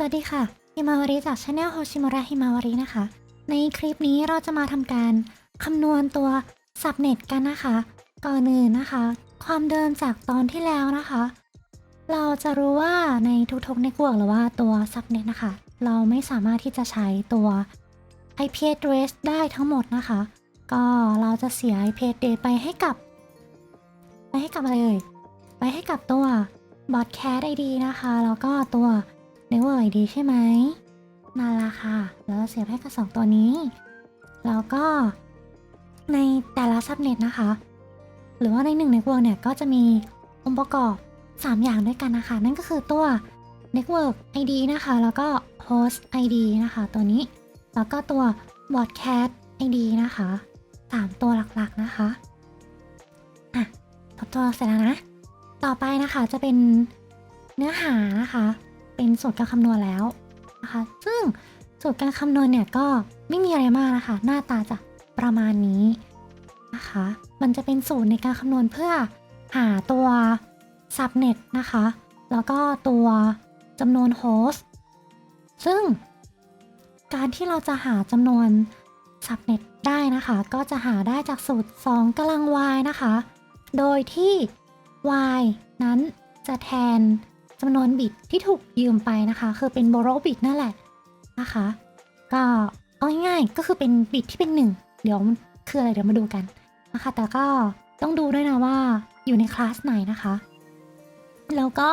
สวัสดีค่ะฮิมาวาริจากช anel โฮชิม u ระฮิมาวารินะคะ ในคลิปนี้เราจะมาทำการคำนวณตัวสับเน็ตกันนะคะ ก่อนอื่นนะคะ ความเดิมจากตอนที่แล้วนะคะ เราจะรู้ว่าในทุกๆ network หรือว่าตัว subnet นะคะ เราไม่สามารถที่จะใช้ตัว IP address ได้ทั้งหมดนะคะ ก็เราจะเสีย IP address ไปให้กับ ไปให้กับอะไรเอ่ยไปให้กับตัว broadcast ID นะคะ แล้วก็ตัว network ID ใช่ไหมนั่นละค่ะ แล้วเสียบให้กับสองตัวนี้ แล้วก็ในแต่ละ subnet นะคะ หรือว่าในหนึ่ง network เนี่ย ก็จะมีองค์ประกอบ 3 อย่างด้วยกันนะคะ นั่นก็คือตัว network ID นะคะ แล้วก็ host ID นะคะ ตัวนี้ แล้วก็ตัว broadcast ID นะคะ 3 ตัวหลักๆนะคะ อะทบทวนเสร็จแล้วนะ ต่อไปนะคะจะเป็นเนื้อหานะคะ เป็นสูตรการคำนวณแล้วนะคะ ซึ่งสูตรการคำนวณเนี่ยก็ไม่มีอะไรมากนะคะ หน้าตาจะประมาณนี้นะคะ มันจะเป็นสูตรในการคำนวณเพื่อหาตัว subnet นะคะ แล้วก็ตัวจำนวนโฮสต์ ซึ่งการที่เราจะหาจำนวน subnet ได้นะคะ ก็จะหาได้จากสูตร 2กำลัง y นะคะ โดยที่ y นั้นจะแทน จำนวนบิตที่ถูกยืมไปนะคะ คือเป็น borrow bit นั่นแหละนะคะ ก็เอาง่ายๆก็คือเป็นบิตที่เป็น1เดี๋ยวมันคืออะไรเดี๋ยวมาดูกันนะคะ แต่ก็ต้องดูด้วยนะว่าอยู่ในคลาสไหนนะคะ แล้วก็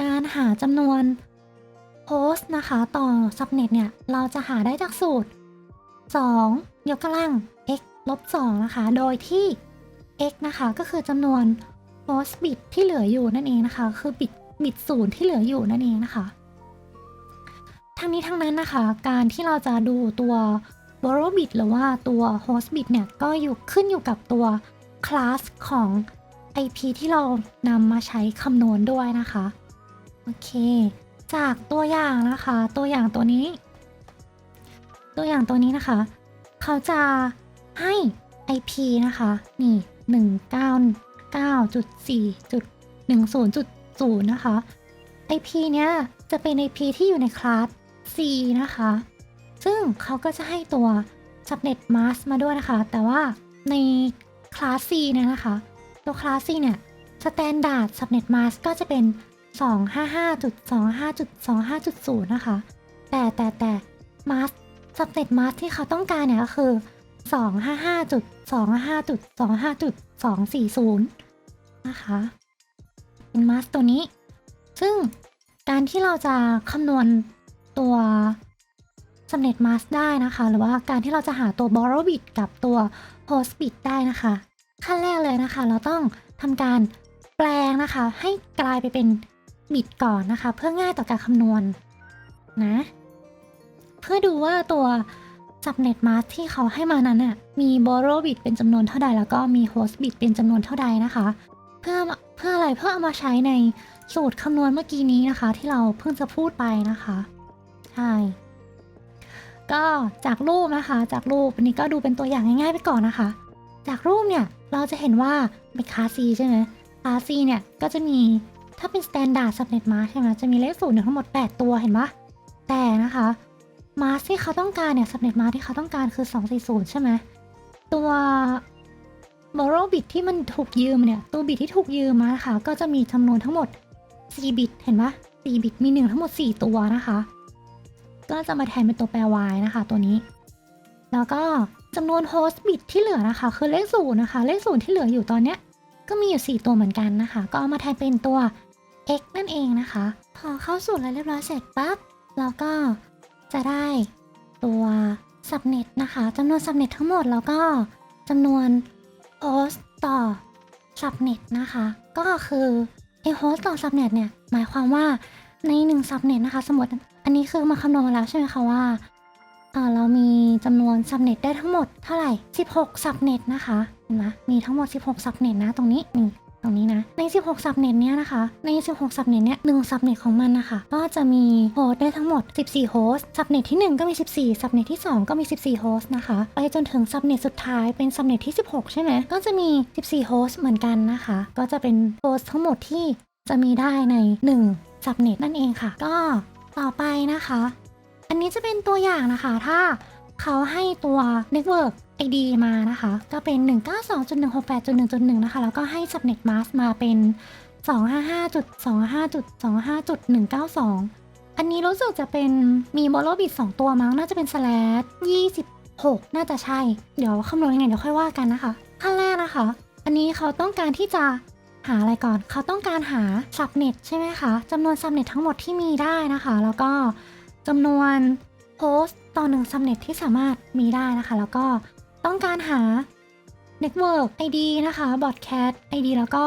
การหาจำนวนโฮสต์นะคะ ต่อ subnet เนี่ย เราจะหาได้จากสูตร 2 ยกกำลัง x ลบ2นะคะ โดยที่ x นะคะ ก็คือจำนวน host bit ที่เหลืออยู่นั่นเองนะคะ คือบิตบิตศูนย์ที่เหลืออยู่นั่นเองนะคะ ทั้งนี้ทั้งนั้นนะคะ การที่เราจะดูตัว borrow bit หรือว่าตัว host bit เนี่ย ก็อยู่ขึ้นอยู่กับตัว class ของ IP ที่เรานำมาใช้คำนวณด้วยนะคะ โอเค จากตัวอย่างนะคะ ตัวอย่างตัวนี้ ตัวอย่างตัวนี้นะคะ เขาจะให้ IP นะคะ นี่ 9.4.10.0 นะคะ IP เนี้ยจะเป็น IP ที่อยู่ในคลาส C นะคะ ซึ่งเขาก็จะให้ตัว subnet mask มาด้วยนะคะ แต่ว่าในคลาส C เนี่ยนะคะ ตัวคลาส C เนี่ย standard subnet mask ก็จะเป็น 255.25.25.0 นะคะ แต่แต่แต่ mask subnet mask ที่เขาต้องการเนี่ยก็คือ 255.255.25.240 นะคะ เป็น mask ตัวนี้ ซึ่งการที่เราจะคำนวณตัว subnet mask ได้นะคะ หรือว่าการที่เราจะหาตัว borrow bit กับตัว host bit ได้นะคะ ขั้นแรกเลยนะคะ เราต้องทำการแปลงนะคะ ให้กลายไปเป็นบิตก่อนนะคะ เพื่อง่ายต่อการคำนวณนะ เพื่อดูว่าตัว subnet mask ที่เขาให้มานั้นน่ะมี borrow bit เป็นจำนวนเท่าใด แล้วก็มี host bit เป็นจำนวนเท่าใดนะคะ เพื่อเพื่ออะไรเพื่อเอามาใช้ในสูตรคำนวณเมื่อกี้นี้นะคะ ที่เราเพิ่งจะพูดไปนะคะใช่ก็จากรูปนะคะ จากรูปอันนี้ก็ดูเป็นตัวอย่างง่ายๆไปก่อนนะคะ จากรูปเนี่ยเราจะเห็นว่าเป็นคลาส C ใช่ไหมคลาส C เนี่ยก็จะมีถ้าเป็น standard subnet mask ใช่ไหมจะมีเลขศูนย์อยู่ทั้งหมด 8 ตัวเห็นปะแต่นะคะ mask ที่เขาต้องการเนี่ย subnet mask ที่เขาต้องการคือ 240 ใช่ไหมตัว borrow bit ที่มันถูกยืมเนี่ย ตัวบิตที่ถูกยืมมานะคะ ก็จะมีจำนวนทั้งหมด 4 บิต เห็นปะ4บิตมี 1 ทั้งหมด 4 ตัวนะคะ ก็จะมาแทนเป็นตัวแปร y นะคะ ตัวนี้ แล้วก็จำนวน host bit ที่เหลือนะคะ คือเลขศูนย์นะคะ เลขศูนย์ที่เหลืออยู่ตอนเนี้ย ก็มีอยู่ 4 ตัวเหมือนกันนะคะ ก็เอามาแทนเป็นตัว x นั่นเองนะคะ พอเข้าสู่แล้วเรียบร้อยเสร็จปั๊บเราก็จะได้ตัว subnet นะคะจำนวน subnet ทั้งหมดแล้วก็จำนวน host ต่อ subnet นะคะ ก็คือไอ host ต่อ subnet เนี่ย หมายความว่าในหนึ่ง subnet นะคะ สมมติอันนี้คือมาคำนวณมาแล้วใช่ไหมคะว่าเออเรามีจำนวน subnet ได้ทั้งหมดเท่าไหร่ 16 subnet นะคะเห็นไหมมีทั้งหมด 16 subnet นะตรงนี้นี่ ตรงนี้นะ ใน 16 subnet เนี้ยนะคะ ใน 16 subnet เนี้ย1 subnet ของมันนะคะ ก็จะมีโฮสต์ได้ทั้งหมด 14 โฮสต์ subnet ที่ 1 ก็มี 14 subnet ที่ 2 ก็มี 14 โฮสต์นะคะ ไปจนถึง subnet สุดท้ายเป็น subnet ที่ 16 ใช่ไหม ก็จะมี 14 โฮสต์เหมือนกันนะคะ ก็จะเป็นโฮสต์ทั้งหมดที่จะมีได้ใน1 subnet นั่นเองค่ะ ก็ต่อไปนะคะ อันนี้จะเป็นตัวอย่างนะคะ ถ้า เขาให้ตัว network ID มานะคะ ก็เป็น 192.168.1.1 นะคะ แล้วก็ให้ subnet mask มาเป็น 255.25.25.192 อันนี้รู้สึกจะเป็นมีโมโลบิต2ตัวมั้ง น่าจะเป็น slash 26 น่าจะใช่ เดี๋ยวคำนวณยังไงเดี๋ยวค่อยว่ากันนะคะ ขั้นแรกนะคะ อันนี้เขาต้องการที่จะหาอะไรก่อน เขาต้องการหา subnet ใช่ไหมคะจำนวน subnet ทั้งหมดที่มีได้นะคะ แล้วก็จำนวน โฮสต์ต่อหนึ่ง subnet ที่สามารถมีได้นะคะ แล้วก็ต้องการหา network ID นะคะ broadcast ID แล้วก็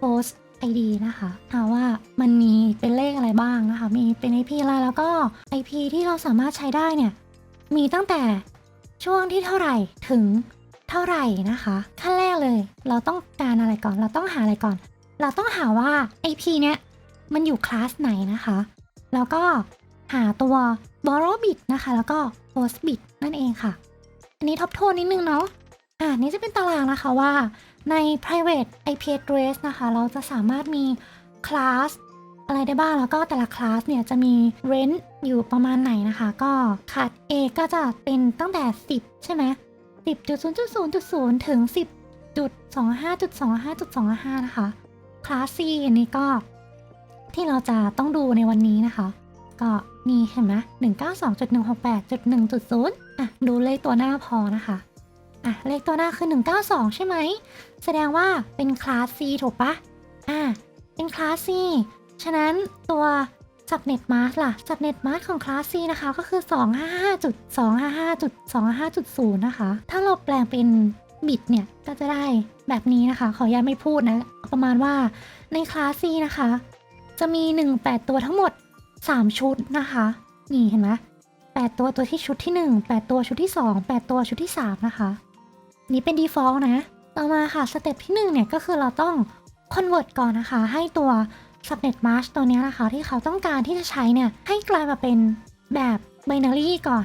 host ID นะคะหามว่ามันมีเป็นเลขอะไรบ้างนะคะ มีเป็น IP อะไรแล้วก็ IP ที่เราสามารถใช้ได้เนี่ย มีตั้งแต่ช่วงที่เท่าไหร่ถึงเท่าไหร่นะคะ ขั้นแรกเลย เราต้องการอะไรก่อน เราต้องหาอะไรก่อน เราต้องหาว่า IP เนี้ยมันอยู่คลาสไหนนะคะ แล้วก็ หาตัว borrow bit นะคะ แล้วก็ host bit นั่นเองค่ะ อันนี้ทบทวนนิดนึงเนาะอ่านี่จะเป็นตารางนะคะว่าใน private IP address นะคะ เราจะสามารถมี class อะไรได้บ้าง แล้วก็แต่ละคลาสเนี่ยจะมี range อยู่ประมาณไหนนะคะ ก็คัด A ก็จะเป็นตั้งแต่ 10 ใช่ไหม10.0.0.0 ถึง 10.25.25.25 นะคะ คลาส C อันนี้ก็ที่เราจะต้องดูในวันนี้นะคะ ก็นี่เห็นไหม192.168.1.0อะ ดูเลขตัวหน้าพอนะคะ อะ เลขตัวหน้าคือ192ใช่ไหม แสดงว่าเป็นคลาส C ถูกปะอะ เป็นคลาส C ฉะนั้นตัว subnet mask ล่ะ subnet mask ของคลาส C นะคะก็คือ 255.255.255.0 นะคะ ถ้าเราแปลงเป็นบิตเนี่ย ก็จะได้แบบนี้นะคะ ขออนุญาตไม่พูดนะ ประมาณว่าในคลาส C นะคะ จะมี 18 ตัวทั้งหมด 3 ชุดนะคะ นี่เห็นไหม8ตัวตัวที่ชุดที่ 1 8 ตัวชุดที่ 2 8 ตัวชุดที่ 3 นะคะ นี่เป็น default นะ ต่อมาค่ะสเต็ปที่1เนี่ยก็คือเราต้อง convert ก่อนนะคะ ให้ตัว subnet mask ตัวนี้นะคะ ที่เขาต้องการที่จะใช้เนี่ยให้กลายมาเป็นแบบ binary ก่อน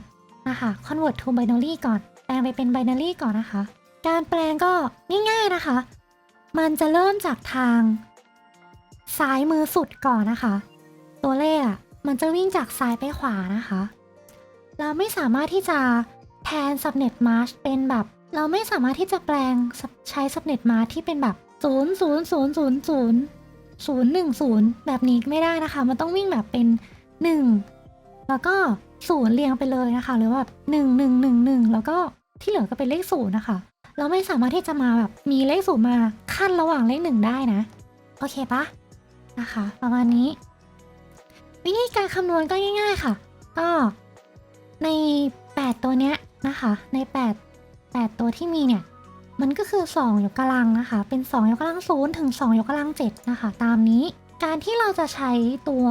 นะคะ convert to binary ก่อน แปลงไปเป็น binary ก่อนนะคะ การแปลงก็ง่ายๆนะคะ มันจะเริ่มจากทาง ซ้ายมือสุดก่อนนะคะ ตัวเลขอะมันจะวิ่งจากซ้ายไปขวานะคะ เราไม่สามารถที่จะแทน subnet mask เป็นแบบ เราไม่สามารถที่จะแปลงใช้ subnet mask ที่เป็นแบบ0 0 0 0 0 0 1 0 แบบนี้ไม่ได้นะคะ มันต้องวิ่งแบบเป็น 1 แล้วก็ศูนย์เรียงไปเลยนะคะ หรือว่าแบบ1 1 1 1แล้วก็ที่เหลือก็เป็นเลขศูนย์นะคะ เราไม่สามารถที่จะมาแบบมีเลขศูนย์มาขั้นระหว่างเลขหนึ่งได้นะ โอเคปะนะคะ ประมาณนี้ วิธีการคำนวณก็ง่ายๆค่ะ ก็ใน 8 ตัวเนี้ยนะคะ ใน 8 8 ตัวที่มีเนี่ย มันก็คือ 2 ยกกำลังนะคะ เป็น 2 ยกกำลัง0ถึง 2 ยกกำลัง7นะคะ ตามนี้ การที่เราจะใช้ตัว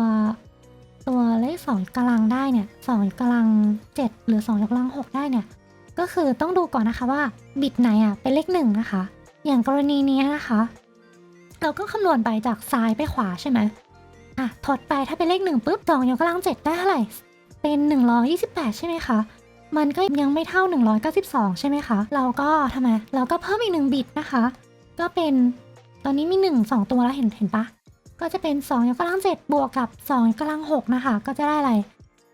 ตัวเลข2ยกกำลังได้เนี่ย2ยกกำลัง 7 หรือ 2 ยกกำลัง 6 ได้เนี่ย ก็คือต้องดูก่อนนะคะว่าบิตไหนอะเป็นเลขหนึ่งนะคะ อย่างกรณีนี้นะคะ เราก็คำนวณไปจากซ้ายไปขวาใช่ไหม อะถอดไปถ้าเป็นเลขหนึ่งปุ๊บสองยกกำลังเจ็ดได้เท่าไหร่ เป็น 128 ใช่ไหมคะ มันก็ยังไม่เท่า 192 ใช่ไหมคะ เราก็ทำไม เราก็เพิ่มอีกหนึ่งบิตนะคะ ก็เป็นตอนนี้มี 1 2 ตัวแล้วเห็นเห็นปะก็จะเป็น2ยกกำลัง7บวกกับ2ยกกำลัง6นะคะ ก็จะได้อะไร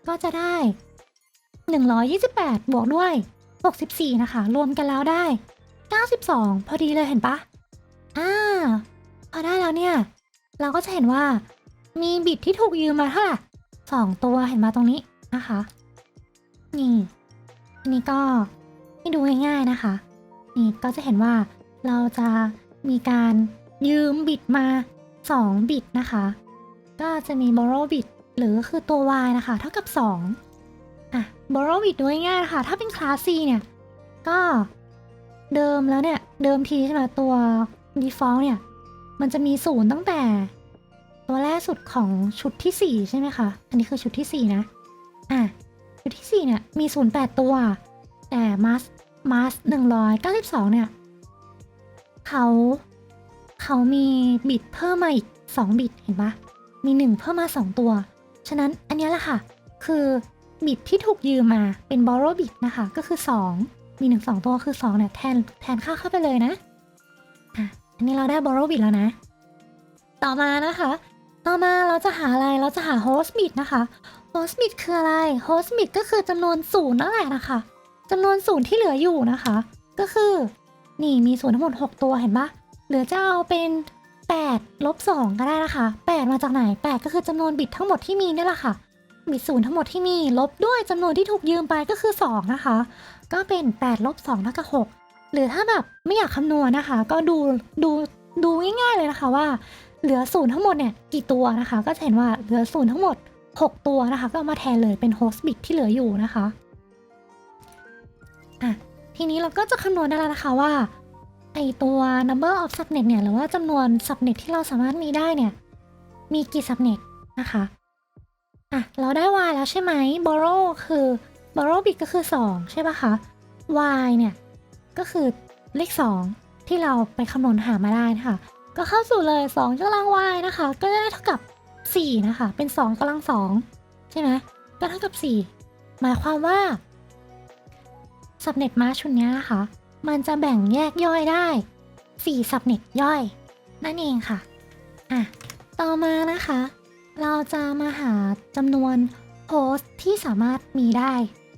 ก็จะได้ 128 บวกด้วย 64 นะคะ รวมกันแล้วได้ 92 พอดีเลยเห็นปะอ่าพอได้แล้วเนี่ย เราก็จะเห็นว่า มีบิตที่ถูกยืมมาเท่าไหร่สองตัวเห็นมาตรงนี้นะคะ นี่อันนี้ก็ให้ดูง่ายๆนะคะ นี่ก็จะเห็นว่าเราจะมีการยืมบิตมา 2 บิตนะคะ ก็จะมี borrow bit หรือคือตัว y นะคะ เท่ากับ 2อะ borrow bit ดูง่ายๆนะคะถ้าเป็น class C เนี่ย ก็เดิมแล้วเนี่ย เดิมทีใช่ไหมตัว default เนี่ย มันจะมีศูนย์ตั้งแต่ ตัวแรกสุดของชุดที่ 4 ใช่ไหมคะ อันนี้คือชุดที่ 4 นะ อะ ชุดที่ 4 เนี่ย มี 08 ตัว แต่มาสมาส192เนี่ย เขาเขามีบิตเพิ่มมาอีก2บิตเห็นปะมี1เพิ่มมา2ตัว ฉะนั้นอันนี้แหละค่ะ คือบิตที่ถูกยืมมาเป็น borrow bit นะคะ ก็คือ2มี1 2ตัวคือ2เนี่ยแทนแทนค่าเข้าไปเลยนะ อะ อันนี้เราได้ borrow bit แล้วนะ ต่อมานะคะ ต่อมาเราจะหาอะไร เราจะหา host bit นะคะ host bit คืออะไร host bit ก็คือจำนวนศูนย์นั่นแหละนะคะจำนวนศูนย์ที่เหลืออยู่นะคะ ก็คือ นี่มีศูนย์ทั้งหมด 6 ตัวเห็นปะเหลือจะเอาเป็น8ลบ2ก็ได้นะคะ 8 มาจากไหน 8 ก็คือจำนวนบิตทั้งหมดที่มีนี่แหละค่ะ บิตศูนย์ทั้งหมดที่มีลบด้วยจำนวนที่ถูกยืมไปก็คือ 2 นะคะ ก็เป็น8ลบ2เท่ากับ6หรือถ้าแบบไม่อยากคำนวณนะคะ ก็ดูดูดูง่ายๆเลยนะคะว่า เหลือศูนย์ทั้งหมดเนี่ยกี่ตัวนะคะ ก็จะเห็นว่าเหลือศูนย์ทั้งหมด 6 ตัวนะคะ ก็เอามาแทนเลยเป็นโฮสต์บิตที่เหลืออยู่นะคะอะทีนี้เราก็จะคำนวณได้แล้วนะคะว่าไอตัว number of subnet เนี่ยหรือว่าจำนวน subnet ที่เราสามารถมีได้เนี่ย มีกี่ subnet นะคะอะเราได้ y แล้วใช่ไหม borrow คือ borrow bit ก็คือ 2 ใช่ปะคะ y เนี่ย ก็คือเลข 2 ที่เราไปคำนวณหามาได้นะคะ ก็เข้าสู่เลย2กำลัง y นะคะ ก็จะได้เท่ากับ 4 นะคะ เป็น 2กำลัง2ใช่ไหมก็เท่ากับ 4 หมายความว่า subnet mask ชุดเนี้ยนะคะ มันจะแบ่งแยกย่อยได้4 subnet ย่อย นั่นเองค่ะอะ ต่อมานะคะ เราจะมาหาจำนวนโฮสต์ที่สามารถมีได้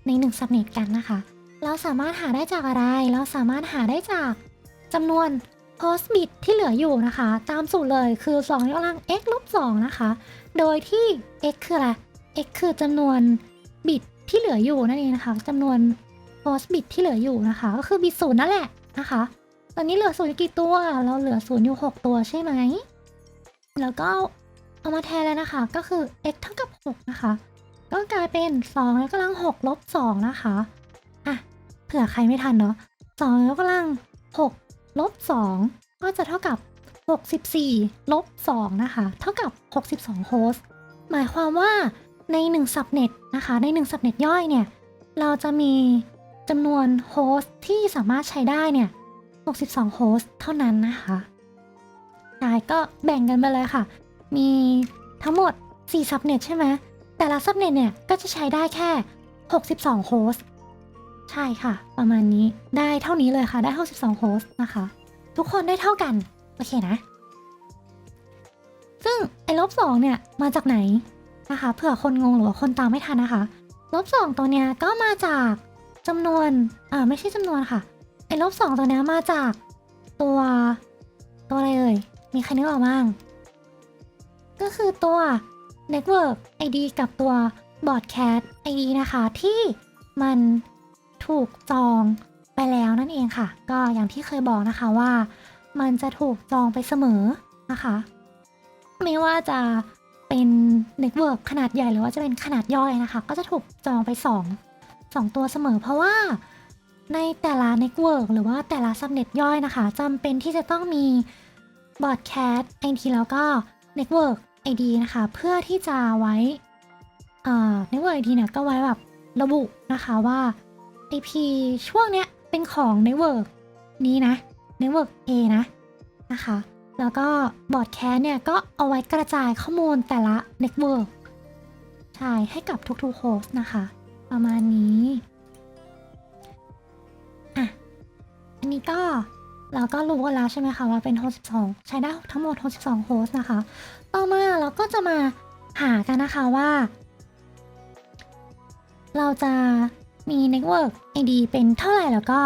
ใน1 subnet กันนะคะ เราสามารถหาได้จากอะไร เราสามารถหาได้จากจำนวน host bit ที่เหลืออยู่นะคะ ตามสูตรเลยคือ 2 ยกกำลัง x ลบ2นะคะ โดยที่ x คืออะไร x คือจำนวนบิตที่เหลืออยู่นั่นเองนะคะจำนวน host bit ที่เหลืออยู่นะคะ ก็คือบิตศูนย์นั่นแหละนะคะ ตอนนี้เหลือศูนย์กี่ตัว เราเหลือศูนย์อยู่ 6 ตัวใช่ไหม แล้วก็เอามาแทนแล้วนะคะ ก็คือ x เท่ากับ 6 นะคะ ก็กลายเป็น2ยกกำลัง6ลบ2นะคะ อะ เผื่อใครไม่ทันเนาะ2ยกกำลัง6 ลบ2ก็จะเท่ากับ 64 ลบ 2 นะคะ เท่ากับ 62 โฮสต์ หมายความว่าใน1 subnet นะคะ ใน1 subnet ย่อยเนี่ย เราจะมีจำนวนโฮสต์ที่สามารถใช้ได้เนี่ย 62 โฮสต์เท่านั้นนะคะใช่ก็แบ่งกันไปเลยค่ะ มีทั้งหมด 4 subnet ใช่ไหม แต่ละ subnet เนี่ย ก็จะใช้ได้แค่ 62 โฮสต์ ใช่ค่ะ ประมาณนี้ได้เท่านี้เลยค่ะ ได้62โฮสต์นะคะ ทุกคนได้เท่ากัน โอเคนะ ซึ่งไอ้ลบสองเนี่ย มาจากไหนนะคะเผื่อคนงงหรือว่าคนตามไม่ทันนะคะลบสองตัวเนี้ยก็มาจากจำนวนอ่าไม่ใช่จำนวนค่ะไอ้ลบสองตัวเนี้ยมาจากตัวตัวอะไรเอ่ยมีใครนึกออกบ้าง ก็คือตัว Network ID กับตัว Broadcast ID นะคะ ที่มัน ถูกจองไปแล้วนั่นเองค่ะ ก็อย่างที่เคยบอกนะคะว่ามันจะถูกจองไปเสมอนะคะ ไม่ว่าจะเป็นเน็ตเวิร์กขนาดใหญ่หรือว่าจะเป็นขนาดย่อยนะคะ ก็จะถูกจองไป 2 2 ตัวเสมอ เพราะว่าในแต่ละเน็ตเวิร์กหรือว่าแต่ละซับเน็ตย่อยนะคะจำเป็นที่จะต้องมีบอร์ดแคสไอทีแล้วก็เน็ตเวิร์กไอดีนะคะ เพื่อที่จะไว้เอ่อเน็ตเวิร์กไอดีเนี่ยก็ไว้แบบระบุนะคะว่า IP ช่วงเนี้ยเป็นของเน็ตเวิร์กนี้นะเน็ตเวิร์ก A นะนะคะ แล้วก็บอร์ดแคสเนี่ยก็เอาไว้กระจายข้อมูลแต่ละเน็ตเวิร์กใช่ให้กับทุกๆโฮสต์นะคะ ประมาณนี้อะอันนี้ก็เราก็รู้กันแล้วใช่ไหมคะว่าเป็นโฮสต์12 ใช้ได้ทั้งหมด 62 โฮสต์นะคะ ต่อมาเราก็จะมาหากันนะคะว่า เราจะ มี Network ID เป็นเท่าไหร่แล้วก็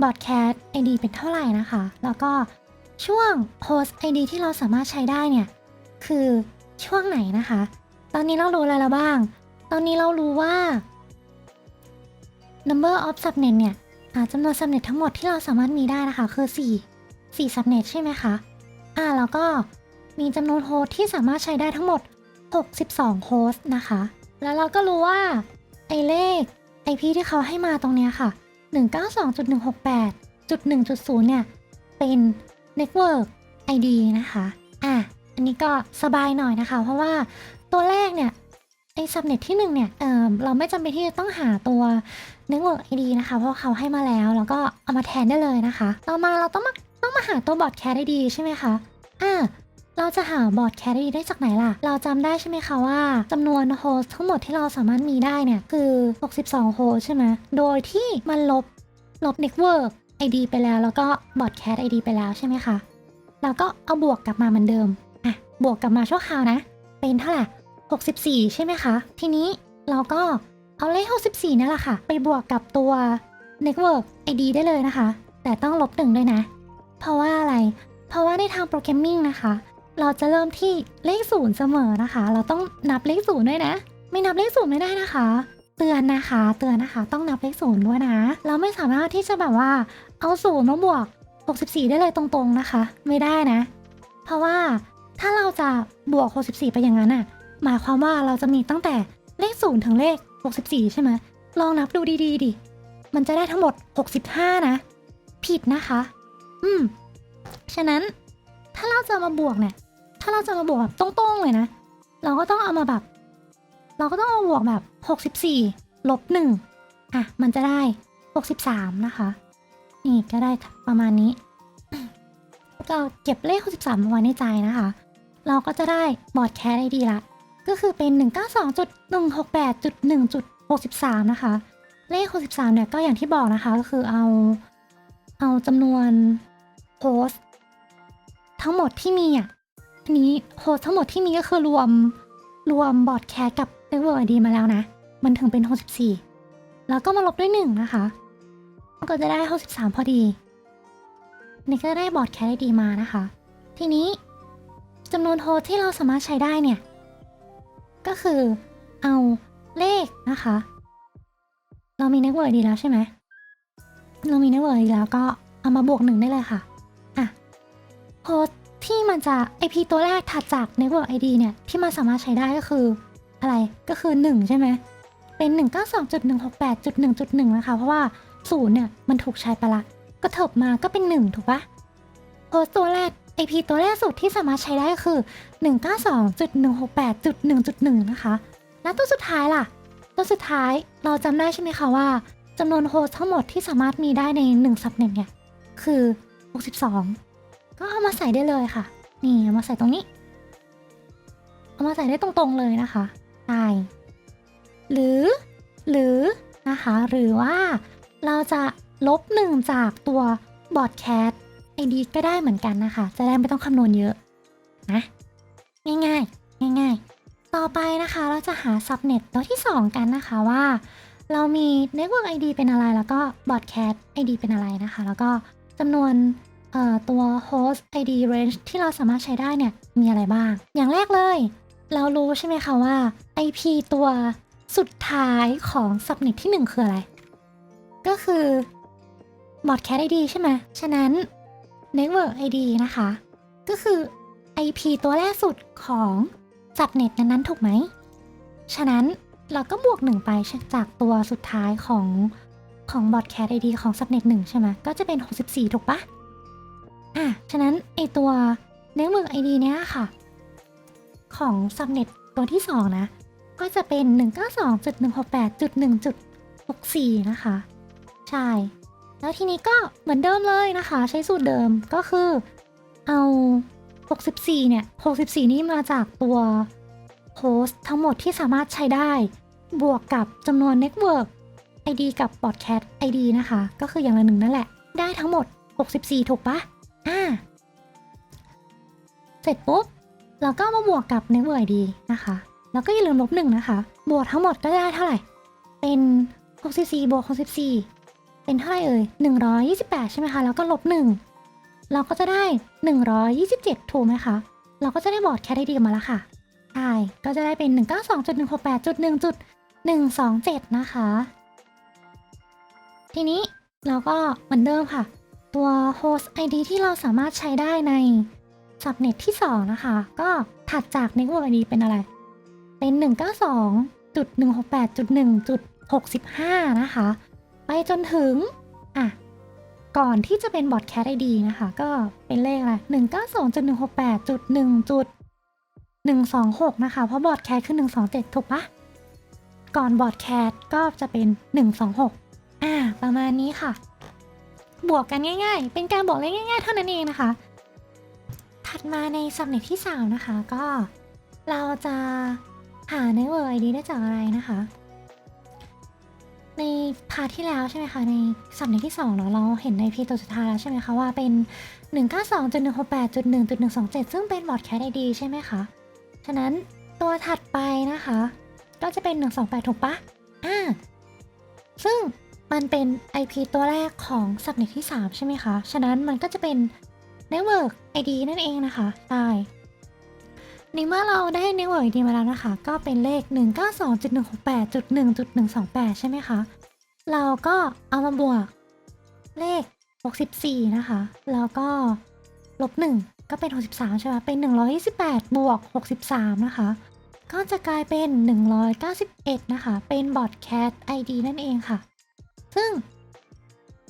Broadcast ID เป็นเท่าไหร่นะคะ แล้วก็ช่วง Host ID ที่เราสามารถใช้ได้เนี่ย คือช่วงไหนนะคะ ตอนนี้เรารู้อะไรแล้วบ้าง ตอนนี้เรารู้ว่า number of subnet เนี่ยอ่าจำนวน subnet ทั้งหมดที่เราสามารถมีได้นะคะ คือ 4 4 subnet ใช่ไหมคะ อ่า แล้วก็มีจำนวนโฮสที่สามารถใช้ได้ทั้งหมด 62 โฮสนะคะ แล้วเราก็รู้ว่าไอเลข IP ที่เขาให้มาตรงเนี้ยค่ะ 192.168.1.0 เนี่ย เป็น Network ID นะคะ อะ อันนี้ก็สบายหน่อยนะคะ เพราะว่าตัวแรกเนี่ย ไอ้ subnet ที่1เนี่ย เออเราไม่จำเป็นที่จะต้องหาตัว Network ID นะคะ เพราะเขาให้มาแล้ว แล้วก็เอามาแทนได้เลยนะคะ ต่อมาเราต้องมาต้องมาหาตัว Broadcast ID ใช่ไหมคะ อะ เราจะหาบอร์ดแคดได้จากไหนล่ะ เราจำได้ใช่ไหมคะว่าจำนวนโฮสทั้งหมดที่เราสามารถมีได้เนี่ย คือ 62 โฮสใช่ไหมโดยที่มันลบลบ Network ID ไอดีไปแล้ว แล้วก็บอร์ดแคด ID ไปแล้วใช่ไหมคะ แล้วก็เอาบวกกลับมาเหมือนเดิม อะ บวกกลับมาชั่วคราวนะ เป็นเท่าไหร่64 ใช่ไหมคะ ทีนี้เราก็เอาเลข 64นั่นแหละค่ะ ไปบวกกับตัว Network ID ได้เลยนะคะ แต่ต้องลบหนึ่งด้วยนะ เพราะว่าอะไร เพราะว่าในทางโปรแกรมมิ่งนะคะ เราจะเริ่มที่เลขศูนย์เสมอนะคะ เราต้องนับเลขศูนย์ด้วยนะ ไม่นับเลขศูนย์ไม่ได้นะคะ เตือนนะคะ เตือนนะคะ ต้องนับเลขศูนย์ด้วยนะ เราไม่สามารถที่จะแบบว่า เอาศูนย์มาบวก 64 ได้เลยตรงๆนะคะ ไม่ได้นะ เพราะว่าถ้าเราจะบวก 64 ไปอย่างนั้นอะ หมายความว่าเราจะมีตั้งแต่เลข0ถึงเลข 64 ใช่ไหมลองนับดูดีๆดิ มันจะได้ทั้งหมด 65 นะ ผิดนะคะ อืม ฉะนั้นถ้าเราจะมาบวกเนี่ย ถ้าเราจะมาบวกแบบตรงๆเลยนะ เราก็ต้องเอามาแบบ เราก็ต้องเอาบวกแบบ 64 ลบ1อะ มันจะได้ 63 นะคะ นี่ก็ได้ประมาณนี้ก็เก็บเลข 63มาไว้ในใจนะคะ เราก็จะได้บอร์ดแคสได้ดีละ ก็คือเป็น 192.168.1.63 นะคะ เลข 63 เนี่ยก็อย่างที่บอกนะคะ ก็คือเอาเอาจำนวนโฮสทั้งหมดที่มีอะ นนี้โฮสทั้งหมดที่มีก็คือรวมรวมบอร์ดแคสกับเ e เวอร์ดีมาแล้วนะ มันถึงเป็น 64 แล้วก็มาลบด้วย 1 นะคะ ก็จะได้ 63 พอดี นี่ก็ได้บอร์ดแคสได้ดีมานะคะ ทีนี้จำนวนโฮสที่เราสามารถใช้ได้เนี่ย ก็คือเอาเลขนะคะ เรามีเน็ตเวิร์ดีแล้วใช่ไหมเรามีเน็ตเวิร์ดีแล้วก็เอามาบวกหนึ่งได้เลยค่ะ อะโฮส ที่มันจะ IP ตัวแรกถัดจาก Network ID เนี่ยที่มันสามารถใช้ได้ก็คืออะไรก็คือ 1 ใช่ไหมเป็น 192.168.1.1 นะคะ เพราะว่า0เนี่ยมันถูกใช้ไปละ ก็เถิบมาก็เป็น 1 ถูกปะโฮสตัวแรก IP ตัวแรกสุดที่สามารถใช้ได้ก็คือ 192.168.1.1 นะคะ แล้วตัวสุดท้ายล่ะ ตัวสุดท้ายเราจำได้ใช่ไหมคะว่าจำนวนโฮสทั้งหมดที่สามารถมีได้ใน1ซับเน็ตเนี่ยคือ 62 ก็เอามาใส่ได้เลยค่ะ นี่เอามาใส่ตรงนี้ เอามาใส่ได้ตรงๆเลยนะคะใช่หรือ หรือนะคะ หรือว่าเราจะลบหนึ่งจากตัวบอร์ดแคส ID ก็ได้เหมือนกันนะคะ จะได้ไม่ต้องคำนวณเยอะนะง่ายๆ ง่ายๆ ต่อไปนะคะเราจะหา subnet ตัวที่ 2 กันนะคะว่า เรามี network ID เป็นอะไรแล้วก็ broadcast ID เป็นอะไรนะคะ แล้วก็จำนวน ตัว host ID range ที่เราสามารถใช้ได้เนี่ย มีอะไรบ้าง อย่างแรกเลย เรารู้ใช่ไหมคะว่า IP ตัวสุดท้ายของ subnet ที่ 1 คืออะไร ก็คือ broadcast ID ใช่ไหม ฉะนั้น network ID นะคะ ก็คือ IP ตัวแรกสุดของ subnet นั้นๆ ถูกไหม ฉะนั้นเราก็บวกหนึ่งไปจากตัวสุดท้ายของของ broadcast ID ของ subnet 1 ใช่ไหม ก็จะเป็น 64 ถูกปะ อะ ฉะนั้นไอตัว network ID เนี้ยค่ะ ของ subnet ตัวที่ 2 นะ ก็จะเป็น 192.168.1.64 นะคะ ใช่ แล้วทีนี้ก็เหมือนเดิมเลยนะคะ ใช้สูตรเดิมก็คือเอา 64 เนี่ย 64 นี่มาจากตัวโฮสต์ทั้งหมดที่สามารถใช้ได้ บวกกับจำนวน Network ID กับ Broadcast ID นะคะ ก็คืออย่างละหนึ่งนั่นแหละ ได้ทั้งหมด 64 ถูกปะ อ่าเสร็จปุ๊บเราก็มาบวกกับ Network ID นะคะ แล้วก็อย่าลืมลบหนึ่งนะคะ บวกทั้งหมดก็ได้เท่าไหร่ เป็น64บวก64เป็นเท่าไหร่เอ่ย128 ใช่ไหมคะ แล้วก็ลบหนึ่งเราก็จะได้ 127 ถูกไหมคะ เราก็จะได้บอร์ดแคทไอดีมาแล้วค่ะ ใช่ ก็จะได้เป็น 192.168.1.127 นะคะ ทีนี้เราก็เหมือนเดิมค่ะ ตัว host ID ที่เราสามารถใช้ได้ใน subnet ที่ 2 นะคะ ก็ถัดจาก network ID เป็นอะไร เป็น 192.168.1.65 นะคะ ไปจนถึง อะ ก่อนที่จะเป็นบอร์ดแคสไอดีนะคะ ก็เป็นเลขอะไรหนึ่งเก้าสองจุดหนึ่งหกแปดจุดหนึ่งจุดหนึ่งสองหกนะคะ เพราะบอร์ดแคสคือหนึ่งสองเจ็ดถูกปะก่อนบอร์ดแคสก็จะเป็นหนึ่งสองหกอ่า ประมาณนี้ค่ะ บวกกันง่าย ๆ เป็นการบวกเลขง่าย ๆ เท่านั้นเองนะคะ ถัดมาในสับเน็ตที่สามนะคะ ก็เราจะหาเนื้อเวอร์ไอดีได้จากอะไรนะคะ ในพาร์ทที่แล้วใช่ไหมคะ ในสัปดาห์ที่2เนาะเราเห็นในพีตัวสุดท้ายแล้วใช่ไหมคะว่าเป็น 192.168.1.127 ซึ่งเป็นบอร์ดแคสไอดีใช่ไหมคะ ฉะนั้นตัวถัดไปนะคะ ก็จะเป็น 128 ถูกปะอ่าซึ่ง มันเป็น IP ตัวแรกของ subnet ที่ 3 ใช่ไหมคะ ฉะนั้นมันก็จะเป็น network ID นั่นเองนะคะใช่ในเมื่อเราได้ network ID มาแล้วนะคะ ก็เป็นเลข 192.168.1.128 ใช่ไหมคะ เราก็เอามาบวกเลข 64 นะคะ แล้วก็ลบ 1 ก็เป็น 63 ใช่ไหมเป็น 128 บวก 63 นะคะ ก็จะกลายเป็น 191 นะคะ เป็นบอ t แค t ID นั่นเองค่ะ ซึ่ง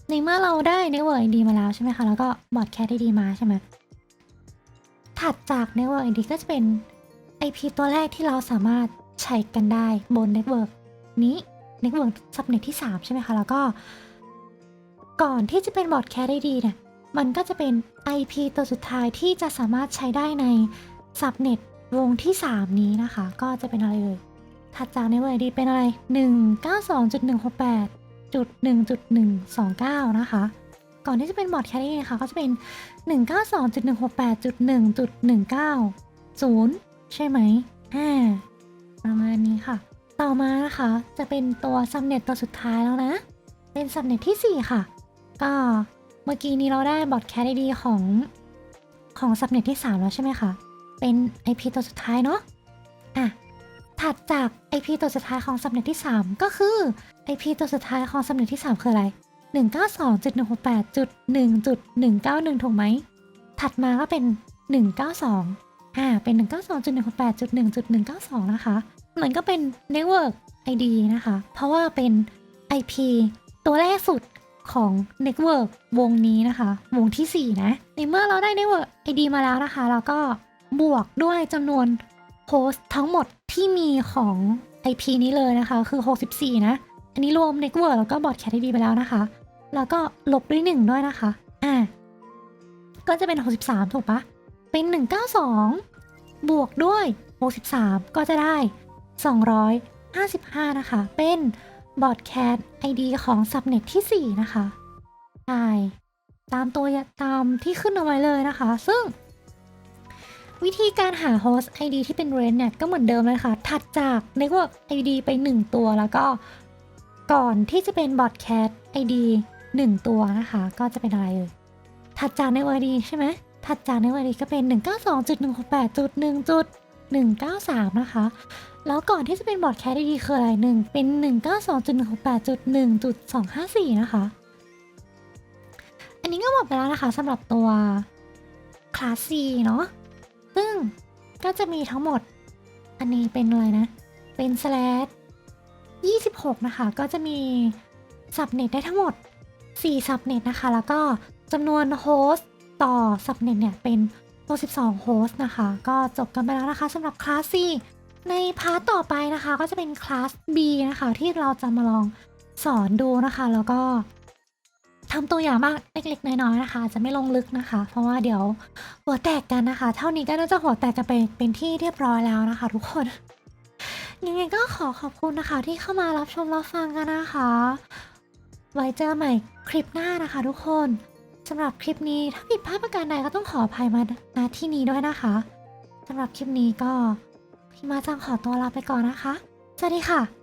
ในเมื่อเราได้ Network ID มาแล้วใช่ไหมคะ แล้วก็บอ t แค t ID มาใช่ไหมถัดจาก Network ID ก็จะเป็น IP ตัวแรกที่เราสามารถใช้กันได้บน Network นี้ Network Subnet ที่ 3 ใช่ไหมคะ แล้วก็ ก่อนที่จะเป็นบอ t แค t ID เนี่ยมันก็จะเป็น IP ตัวสุดท้ายที่จะสามารถใช้ได้ใน Subnet วงที่ 3 นี้นะคะ ก็จะเป็นอะไรเลยถัดจาก Network ID เป็นอะไร 192.168.1.129 นะคะ ก่อนที่จะเป็นบอร์ดแคลรี่นะคะก็จะเป็น 192.168.1.190 ใช่ไหมอ่าประมาณนี้ค่ะ ต่อมานะคะจะเป็นตัว Subnet ตัวสุดท้ายแล้วนะ เป็น Subnet ที่ 4 ค่ะ ก็เมื่อกี้นี้เราได้บอร์ดแคลรี่ของของ Subnet ที่ 3 แล้วใช่ไหมคะ เป็น IP ตัวสุดท้ายเนาะ อะ ถัดจาก IP ตัวสุดท้ายของ subnet ที่ 3 ก็คือ IP ตัวสุดท้ายของ subnet ที่ 3 คืออะไร 192.168.1.191 ถูกไหม ถัดมาก็เป็น 192อ่าเป็น 192.168.1.192 นะคะ มันก็เป็น network ID นะคะ เพราะว่าเป็น IP ตัวแรกสุดของ network วงนี้นะคะ วงทีสี่4 นะ ในเมื่อเราได้ network ID มาแล้วนะคะ เราก็บวกด้วยจำนวนโฮสต์ทั้งหมดที่มีของ IP นี้เลยนะคะ คือ 64 นะ อันนี้รวม network แล้วก็บอร์ดแคทดีไปแล้วนะคะ แล้วก็ลบด้วย 1 ด้วยนะคะ อ่า ก็จะเป็น 63 ถูกปะ เป็น 192 บวกด้วย 63 ก็จะได้ 255 นะคะ เป็นบอร์ดแคท ID ของ subnet ที่ 4 นะคะ ใช่ ตามตัวตามที่ขึ้นเอาไว้เลยนะคะ ซึ่งวิธีการหา host ID ที่เป็น range เนี่ย ก็เหมือนเดิมเลยค่ะ ถัดจาก network ID ไป 1 ตัวแล้วก็ ก่อนที่จะเป็น broadcast ID 1ตัวนะคะ ก็จะเป็นอะไรเลยถัดจาก network ID ใช่ไหมถัดจาก network ID ก็เป็น 192.168.1.193 นะคะ แล้วก่อนที่จะเป็น broadcast ID คืออะไรหนึ่งเป็น 192.168.1.254 นะคะ อันนี้ก็หมดไปแล้วนะคะสำหรับตัว class C เนาะ ซึ่งก็จะมีทั้งหมด อันนี้เป็นอะไรนะ เป็น slash 26 นะคะ ก็จะมี subnet ได้ทั้งหมด4 subnet นะคะ แล้วก็จำนวนโฮสต์ต่อ subnet เนี่ยเป็น62โฮสต์นะคะ ก็จบกันไปแล้วนะคะสำหรับคลาส C ในพาร์ตต่อไปนะคะ ก็จะเป็นคลาส B นะคะ ที่เราจะมาลองสอนดูนะคะ แล้วก็ทำตัวอย่างบ้างเล็กๆน้อยๆนะคะ จะไม่ลงลึกนะคะ เพราะว่าเดี๋ยวหัวแตกกันนะคะ เท่านี้ก็น่าจะหัวแตกกันไปเป็นที่เรียบร้อยแล้วนะคะ ทุกคน ยังไงก็ขอขอบคุณนะคะ ที่เข้ามารับชมรับฟังกันนะคะ ไว้เจอใหม่คลิปหน้านะคะทุกคนสำหรับคลิปนี้ถ้าผิดพลาดประการใดก็ต้องขออภัยมาณที่นี้ด้วยนะคะสำหรับคลิปนี้ก็พี่มาจังขอตัวลาไปก่อนนะคะ สวัสดีค่ะ